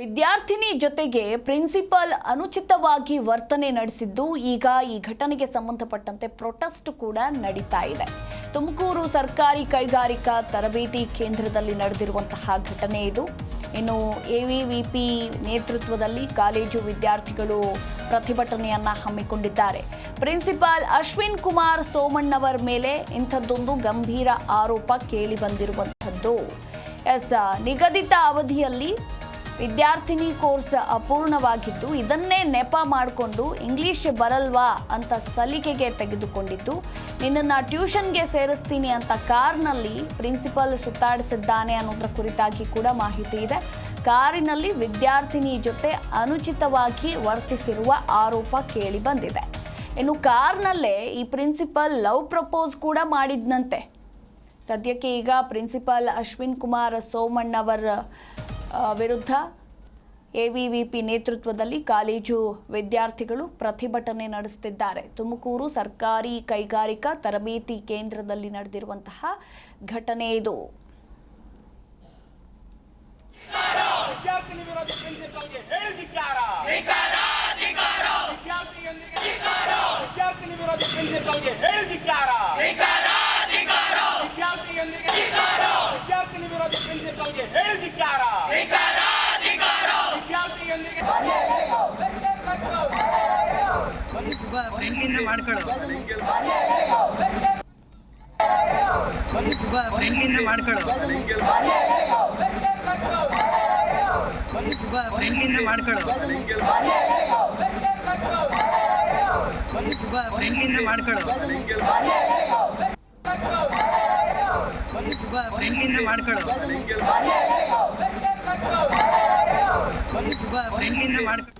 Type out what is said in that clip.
ವಿದ್ಯಾರ್ಥಿನಿ ಜೊತೆಗೆ ಪ್ರಿನ್ಸಿಪಲ್ ಅನುಚಿತವಾಗಿ ವರ್ತನೆ ನಡೆಸಿದ್ದು ಈಗ ಈ ಘಟನೆಗೆ ಸಂಬಂಧಪಟ್ಟಂತೆ ಪ್ರೊಟೆಸ್ಟ್ ಕೂಡ ನಡೀತಾ ಇದೆ. ತುಮಕೂರು ಸರ್ಕಾರಿ ಕೈಗಾರಿಕಾ ತರಬೇತಿ ಕೇಂದ್ರದಲ್ಲಿ ನಡೆದಿರುವಂತಹ ಘಟನೆ ಇದು. ಇನ್ನು ಎವಿವಿಪಿ ನೇತೃತ್ವದಲ್ಲಿ ಕಾಲೇಜು ವಿದ್ಯಾರ್ಥಿಗಳು ಪ್ರತಿಭಟನೆಯನ್ನು ಹಮ್ಮಿಕೊಂಡಿದ್ದಾರೆ. ಪ್ರಿನ್ಸಿಪಾಲ್ ಅಶ್ವಿನ್ ಕುಮಾರ್ ಸೋಮಣ್ಣವರ ಮೇಲೆ ಇಂಥದ್ದೊಂದು ಗಂಭೀರ ಆರೋಪ ಕೇಳಿ ಬಂದಿರುವಂಥದ್ದು. ಎಸ್, ನಿಗದಿತ ಅವಧಿಯಲ್ಲಿ ವಿದ್ಯಾರ್ಥಿನಿ ಕೋರ್ಸ್ ಅಪೂರ್ಣವಾಗಿದ್ದು, ಇದನ್ನೇ ನೆಪ ಮಾಡಿಕೊಂಡು ಇಂಗ್ಲೀಷ್ ಬರಲ್ವಾ ಅಂತ ಸಲಿಕೆಗೆ ತೆಗೆದುಕೊಂಡಿದ್ದು, ನಿನ್ನನ್ನು ಟ್ಯೂಷನ್ಗೆ ಸೇರಿಸ್ತೀನಿ ಅಂತ ಕಾರ್ನಲ್ಲಿ ಪ್ರಿನ್ಸಿಪಲ್ ಸುತ್ತಾಡಿಸಿದ್ದಾನೆ ಅನ್ನೋದ್ರ ಕುರಿತಾಗಿ ಕೂಡ ಮಾಹಿತಿ ಇದೆ. ಕಾರಿನಲ್ಲಿ ವಿದ್ಯಾರ್ಥಿನಿ ಜೊತೆ ಅನುಚಿತವಾಗಿ ವರ್ತಿಸಿರುವ ಆರೋಪ ಕೇಳಿ ಬಂದಿದೆ. ಇನ್ನು ಕಾರ್ನಲ್ಲೇ ಈ ಪ್ರಿನ್ಸಿಪಲ್ ಲವ್ ಪ್ರಪೋಸ್ ಕೂಡ ಮಾಡಿದ್ನಂತೆ. ಸದ್ಯಕ್ಕೆ ಈಗ ಪ್ರಿನ್ಸಿಪಾಲ್ ಅಶ್ವಿನ್ ಕುಮಾರ್ ಸೋಮಣ್ಣವರ ವಿರುದ್ಧ ಎವಿವಿಪಿ ನೇತೃತ್ವದಲ್ಲಿ ಕಾಲೇಜು ವಿದ್ಯಾರ್ಥಿಗಳು ಪ್ರತಿಭಟನೆ ನಡೆಸುತ್ತಿದ್ದಾರೆ. ತುಮಕೂರು ಸರ್ಕಾರಿ ಕೈಗಾರಿಕಾ ತರಬೇತಿ ಕೇಂದ್ರದಲ್ಲಿ ನಡೆದಿರುವಂತಹ ಘಟನೆ ಇದು. ವಿದ್ಯಾರ್ಥಿನಿ ಬನ್ನಿ ಮಾಡ್ಕೊಳ್ಳೋ ಸುಬ್ಬ ಫ್ರೆಂಡ್ಲಿಂದ ಮಾಡ್ಕೊಳ್ಳು ಸುಬ್ಬ ಫ್ರೆಂಡ್ಲಿಂದ ಮಾಡ್ಕೊಳ್ಳು ಸುಬ್ಬ ಫ್ರೆಂಡ್ಲಿಂದ ಮಾಡ್ಕೊಳ್ಳು ಸುಬ್ಬ ಫ್ರೆಂಡ್ಲಿಂದ ಮಾಡ್ಕೊಳ್ಳು ಸುಬ್ಬ ಫ್ರೆಂಡ್ಲಿಂದ ಮಾಡ್ಕೊಳ್ಳು